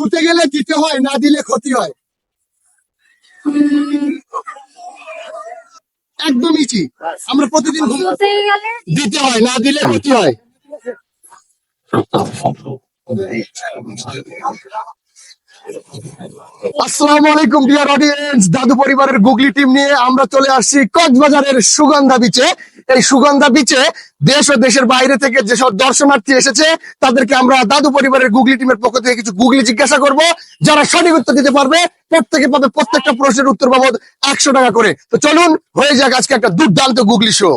শুতে গেলে দিতে হয় না দিলে ক্ষতি হয়। একদম ইচি আমরা প্রতিদিন দিতে হয় না দিলে ক্ষতি হয়। আসসালামু আলাইকুম ডিয়ার অডিয়েন্স দাদু পরিবারের গুগলি টিম নিয়ে আমরা চলে আসছি কক্সবাজারের সুগন্ধা বিচে এই সুগন্ধা বিচে দেশ ও দেশের বাইরে থেকে যেসব দর্শনার্থী এসেছে তাদেরকে আমরা দাদু পরিবারের গুগলি টিমের পক্ষ থেকে কিছু গুগলি জিজ্ঞাসা করব। যারা সঠিক উত্তর দিতে পারবে প্রত্যেকে পাবে প্রত্যেকটা প্রশ্নের উত্তর বাবদ একশো টাকা করে। তো চলুন হয়ে যাক আজকে একটা দুর্দান্ত গুগলি শো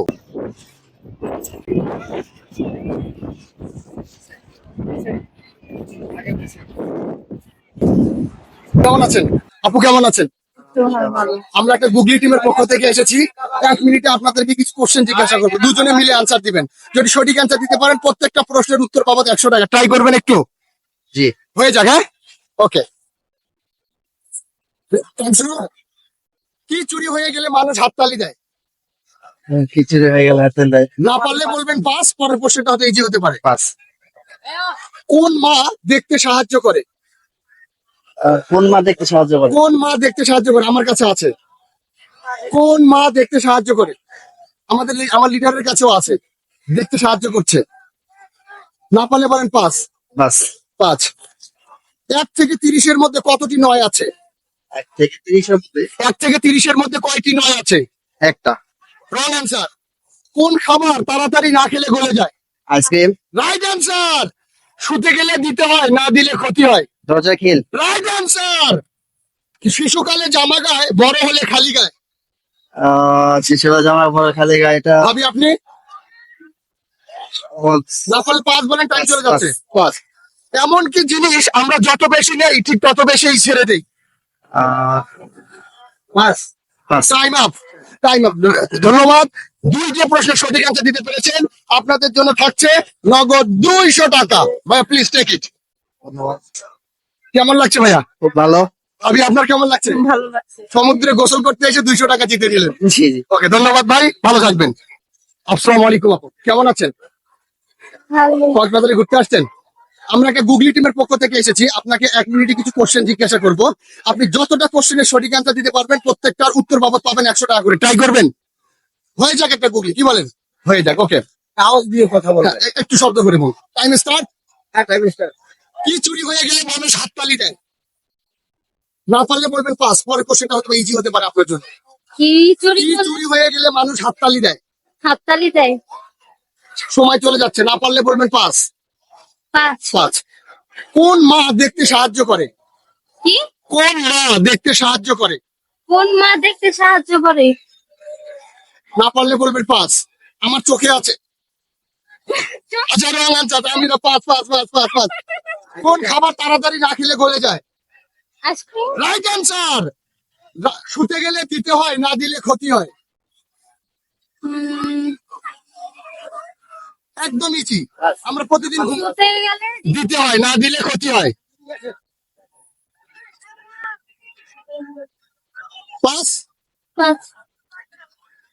কেমন আছেন? আপু কেমন আছেন? আমরা একটা গুগলি টিমের পক্ষ থেকে এসেছি। এক মিনিটে আপনাদেরকে কিছু কোশ্চেন জিজ্ঞাসা করব। দুজনে মিলে আনসার দিবেন। যদি সঠিক আনসার দিতে পারেন প্রত্যেকটা প্রশ্নের উত্তর বাবদ একশো টাকা। ট্রাই করবেন একটু? জি। হয়ে যাক হ্যাঁ? ওকে কি চুরি হয়ে গেলে মানুষ হাততালি দেয়? খিচুড়ি হয়ে গেল দেয়? না পারলে বলবেন পাস পরের প্রশ্নটা হয়তো ইজি হতে পারে। পাস কোন মা দেখতে সাহায্য করে? কোন মা দেখতে সাহায্য করে? কোন মা দেখতে সাহায্য করে? আমার কাছে আছে। কোন মা দেখতে সাহায্য করে? আমাদের আমার লিডারের কাছেও আছে দেখতে সাহায্য করছে। না পারলে বলেন পাঁচ। বাস পাঁচ। এক থেকে তিরিশের মধ্যে কতটি নয় আছে? এক থেকে তিরিশের মধ্যে? এক থেকে তিরিশের মধ্যে কয়টি নয় আছে? একটা। রং অ্যান্সার কোন খাবার তাড়াতাড়ি না খেলে গলে যায়? আইসক্রিম। রাইট অ্যান্সার শুতে গেলে দিতে হয় না দিলে ক্ষতি হয়। দরজা খেল। রাইট অ্যান্সার শিশুকালে জামা গায়ে বড় হলে খালি গায়ে। আহ, জামা পরে খালি গাড়িটা ভাবি আপনি? রাফাল পাঁচ বলেন টাইম চলে যাচ্ছে। পাঁচ এমন কি জিনিস আমরা যত বেশি নেই ঠিক তত বেশি ছেড়ে দেই? Pass pass time up time up ধন্যবাদ। দুই যে প্রশ্নের সঠিক আনসার দিতে পেরেছেন। আপনাদের জন্য থাকছে নগদ দুইশো টাকা। ভাইয়া প্লিজ টেক ইট ধন্যবাদ। কেমন লাগছে ভাইয়া? খুব ভালো। ভাবি আপনার কেমন লাগছে? ভালো লাগছে। সমুদ্রে গোসল করতে এসে দুইশো টাকা জিতে নিলেন। জি জি। ওকে ধন্যবাদ ভাই ভালো থাকবেন। আসসালামু আলাইকুম আপু কেমন আছেন? কক্সবাজারে ঘুরতে আসছেন? আমরা একটা গুগলি টিমের পক্ষ থেকে এসেছি আপনাকে এক মিনিটে কিছু কোশ্চেন জিজ্ঞাসা করব। আপনি যতটা কোশ্চেনের সঠিক অ্যান্সার দিতে পারবেন প্রত্যেকটার উত্তর বাবদ পাবেন একশো টাকা করে। ট্রাই করবেন। হয়ে যাক একটা গুগলি কি বলেন? হয়ে যাক ওকে আওয়াজ দিয়ে কথা হ্যাঁ, এ- একটু শব্দ করে বল টাইম স্টার্ট হ্যাঁ টাইম স্টার্ট কি চুরি হয়ে গেলে মানুষ হাততালি দেয়? না পারলে বলবেন পাস পরে কোশ্চেনটা হয়তো ইজি হতে পারে আপনার জন্য। কি চুরি কি চুরি হয়ে গেলে মানুষ হাততালি দেয়? হাততালি দেয়। সময় চলে যাচ্ছে না পারলে বলবেন পাস। পাঁচ পাঁচ কোন মা দেখতে সাহায্য করে? কি? কোন মা দেখতে সাহায্য করে? কোন মা দেখতে সাহায্য করে? না পারলে বলবেন পাস। আমার চোখে আছে। আচ্ছা রং আনসার আমি না পাঁচ পাঁচ পাঁচ পাঁচ পাঁচ কোন খাবার তাড়াতাড়ি না খেলে গলে যায়? আইসক্রিম রাইট অ্যান্সার শুতে গেলে দিতে হয় না দিলে ক্ষতি হয়। একদম ইচি আমরা প্রতিদিন ঘুম শুতে গেলে দিতে হয় না দিলে ক্ষতি হয়। পাঁচ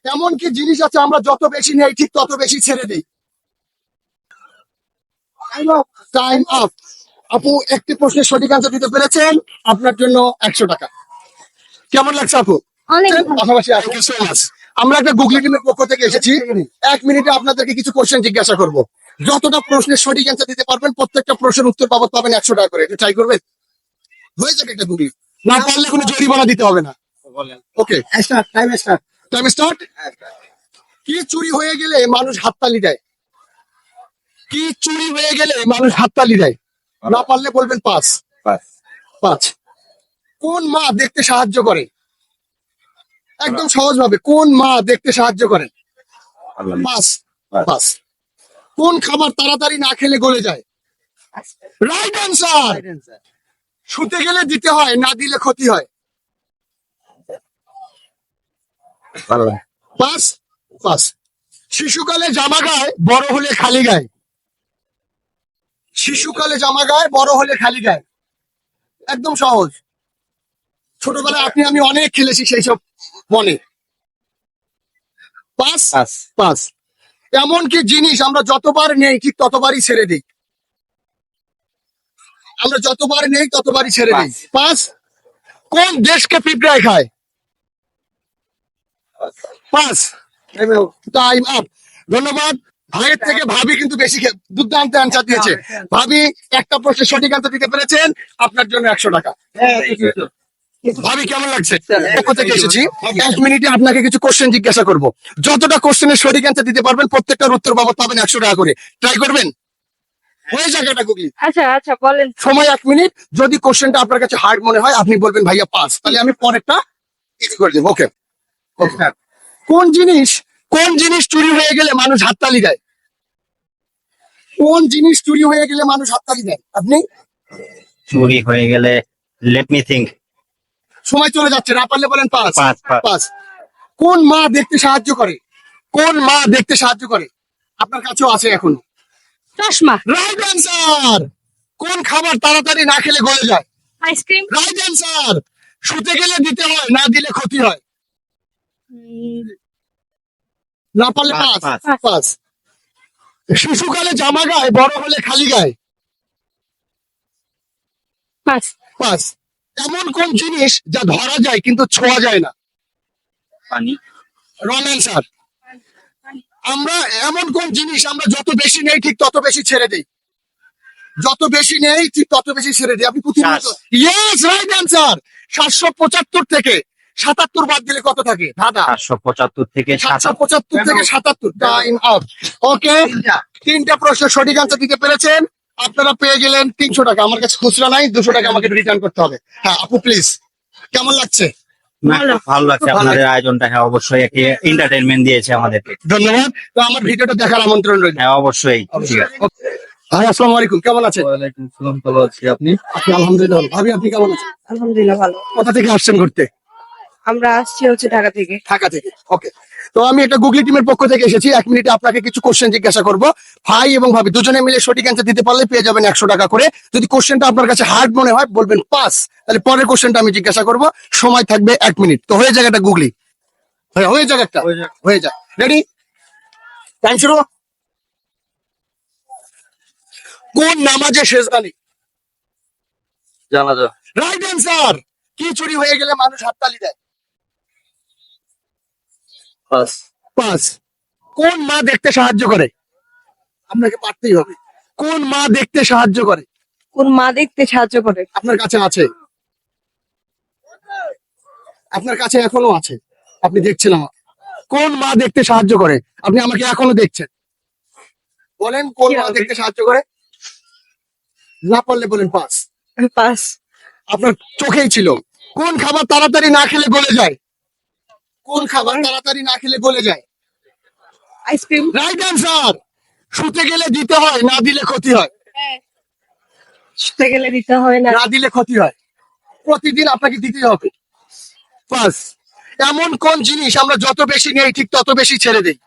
এমন কি জিনিস আছে আমরা যত বেশি নেই ঠিক তত বেশি ছেড়ে দিই। টাইম আপ আপু একটি প্রশ্নের সঠিক আনসার দিতে পেরেছেন। আপনার জন্য একশো টাকা। কেমন লাগছে আপু। পাশাপাশি আমরা একটা গুগলি টিমের পক্ষ থেকে এসেছি। এক মিনিটে আপনাদেরকে কিছু কোশ্চেন জিজ্ঞাসা করব। যতটা প্রশ্নের সঠিক অ্যান্সার দিতে পারবেন প্রত্যেকটা প্রশ্নের উত্তর বাবদ পাবেন একশো টাকা করে। একটু ট্রাই করবেন? হয়ে যাবে একটা গুগলি না পারলে কোনো জরিমানা দিতে হবে না। Okay time start time start কি চুরি হয়ে গেলে মানুষ হাততালি দেয়? কি চুরি হয়ে গেলে মানুষ হাততালি দেয়? না পারলে বলবেন পাঁচ। পাঁচ। কোন মা দেখতে সাহায্য করে? একদম সহজ ভাবে কোন মা দেখতে সাহায্য করে? পাঁচ। পাঁচ। কোন খাবার তাড়াতাড়ি না খেলে গলে যায়? রাইট অ্যান্সার শুতে গেলে দিতে হয় না দিলে ক্ষতি হয়। পাঁচ। পাঁচ। শিশুকালে জামা গায় বড় হলে খালি গায়ে। শিশুকালে জামা গায়ে বড় হলে খালি গায়ে। একদম সহজ। ছোটবেলায় আপনি আমি অনেক খেলেছি সেই সব মনে পাঁচ পাস। পাঁচ এমন কি জিনিস আমরা যতবার নেই ঠিক ততবারই ছেড়ে দিই। আমরা যতবার নেই ততবারই ছেড়ে দিই। পাঁচ কোন দেশকে পিঁপড়ায় খায়? পাঁচ টাইম আপ। ধন্যবাদ। ভাইয়ের থেকে ভাবি কিন্তু বেশি দুর্দান্ত অ্যান্সার দিয়েছে। ভাবি একটা প্রশ্নের সঠিক অ্যান্সার দিতে পেরেছেন আপনার জন্য একশো টাকা। ভাবি কেমন লাগছে? পক্ষ থেকে এসেছি? এক মিনিটে আপনাকে কিছু কোশ্চেন জিজ্ঞাসা করব। যতটা কোশ্চেনের সঠিক অ্যান্সার দিতে পারবেন প্রত্যেকটার উত্তর বাবদ পাবেন একশো টাকা করে। ট্রাই করবেন? ওই জায়গাটা গুগলি। আচ্ছা আচ্ছা বলেন। সময় এক মিনিট যদি কোশ্চেনটা আপনার কাছে হার্ড মনে হয় আপনি বলবেন ভাইয়া পাস তাহলে আমি পরেরটা করে দেবো। ওকে কোন জিনিস কোন জিনিস চুরি হয়ে গেলে মানুষ হাততালি দেয়? কোন জিনিস চুরি হয়ে গেলে মানুষ হাততালি দেয়? আপনি? চুরি হয়ে গেলে লেট মি থিঙ্ক সময় চলে যাচ্ছে না পারলে বলেন পাস পাঁচ পাঁচ। কোন মা দেখতে সাহায্য করে? কোন মা দেখতে সাহায্য করে? আপনার কাছেও আছে এখন। চশমা। রাইট অ্যান্সার কোন খাবার তাড়াতাড়ি না খেলে গলে যায়? আইসক্রিম। রাইট অ্যান্সার শুতে গেলে দিতে হয় না দিলে ক্ষতি হয়। না পারলে পাঁচ, পাস পাঁচ। পাস শিশুকালে জামা গায়ে বড় হলে খালি গায়ে। পাঁচ। পাস এমন কোন জিনিস যা ধরা যায় কিন্তু ছোঁয়া যায় না? পানি। রং অ্যান্সার আমরা এমন কোন জিনিস আমরা যত বেশি নেই ঠিক তত বেশি ছেড়ে দেই। যত বেশি নেই ঠিক তত বেশি ছেড়ে দিই। আপনি প্রতিনিয়ত। ইয়েস রাইট অ্যান্সার সাতশো পঁচাত্তর থেকে। সাতাত্তর বাদ দিলে কত থাকে? দাদা চারশো পঁচাত্তর থেকে সাতশো সাতাত্তর পঁচাত্তর থেকে সাতাত্তর। টাইম আপ ওকে তিনটা। প্রশ্নের সঠিক আনসার দিতে পেরেছেন। আপনারা পেয়ে গেলেন তিনশো টাকা। আমার কাছে খুচরা নাই দুশো টাকা আমাকে রিটার্ন করতে হবে। হ্যাঁ আপু প্লিজ কেমন লাগছে? ভালো। ভালো লাগছে আপনাদের আয়োজনটা। হ্যাঁ অবশ্যই একটি এন্টারটেনমেন্ট দিয়েছে আমাদেরকে। ধন্যবাদ। তো আমার ভিডিওটা দেখার আমন্ত্রণ রইল। হ্যাঁ অবশ্যই। ঠিক আছে ভাই আসসালামু আলাইকুম। কেমন আছেন? ওয়ালাইকুম সালাম ভালো আছি। আপনি? আপনি আলহামদুলিল্লাহ ভাবি আপনি কেমন আছেন? আলহামদুলিল্লাহ ভালো। কোথা থেকে আসছেন ঘুরতে? আমরা আসছি হচ্ছে ঢাকা থেকে। ঢাকা থেকে ওকে তো আমি একটা গুগলি টিমের পক্ষ থেকে এসেছি এক মিনিটে আপনাকে কিছু কোশ্চেন জিজ্ঞাসা করব। ভাই এবং ভাবি দুজনে মিলে সঠিক অ্যান্সার দিতে পারলে পেয়ে যাবেন একশো টাকা করে। যদি কোশ্চেনটা আপনার কাছে হার্ড মনে হয় বলবেন পাস তাহলে পরের কোশ্চেনটা আমি জিজ্ঞাসা করব। সময় থাকবে এক মিনিট। তো হয়ে জায়গাটা গুগলি হয়ে হয়ে যাক একটা। হয়ে যাক। রেডি টাইম শুরু? কোন নামাজে শেষ শেষদানি জানা যা রাইট অ্যান্সার কি চুরি হয়ে গেলে মানুষ হাততালি দেয়? পাস। পাঁচ কোন মা দেখতে সাহায্য করে? আপনাকে পারতেই হবে। কোন মা দেখতে সাহায্য করে? কোন মা দেখতে সাহায্য করে? আপনার কাছে আছে। আপনার কাছে এখনও আছে। আপনি দেখছেন আমার। কোন মা দেখতে সাহায্য করে? আপনি আমাকে এখনও দেখছেন। বলেন কোন মা দেখতে সাহায্য করে? না পারলে বলেন পাঁচ পাস। আপনার চোখেই ছিল। কোন খাবার তাড়াতাড়ি না খেলে গলে যায়? কোন খাবার তাড়াতাড়ি না খেলে গলে যায়? আইসক্রিম রাইট অ্যান্সার শুতে গেলে দিতে হয় না দিলে ক্ষতি হয়? শুতে গেলে দিতে হয় না। না দিলে ক্ষতি হয়। প্রতিদিন আপনাকে দিতেই হবে। বাস এমন কোন জিনিস আমরা যত বেশি নেই ঠিক তত বেশি ছেড়ে দিই।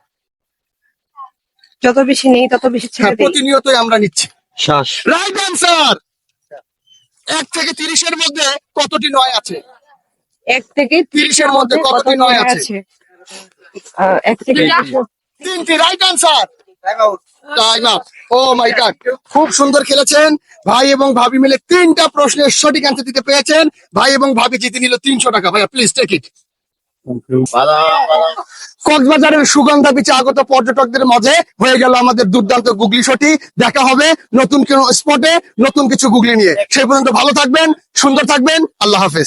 যত বেশি নেই তত বেশি হ্যাঁ ছেড়ে দিই। প্রতিনিয়তই আমরা নিচ্ছি। শ্বাস। রাইট অ্যান্সার এক থেকে তিরিশের মধ্যে কতটি নয় আছে? এক থেকে তিরিশের মধ্যে কতটি নয় আছে? এক থেকে তিনটি। Right time oh my god খুব সুন্দর খেলেছেন। ভাই এবং ভাবি মিলে তিনটা প্রশ্নের সঠিক অ্যান্সার দিতে পেরেছেন। ভাই এবং ভাবি জিতে নিল তিনশো টাকা। ভাইয়া প্লিজ টেক ইট কক্সবাজারের সুগন্ধা বিচে আগত পর্যটকদের মাঝে হয়ে গেল আমাদের দুর্দান্ত গুগলি শটি। দেখা হবে নতুন কোন স্পটে নতুন কিছু গুগলি নিয়ে। সেই পর্যন্ত ভালো থাকবেন সুন্দর থাকবেন। আল্লাহ হাফেজ।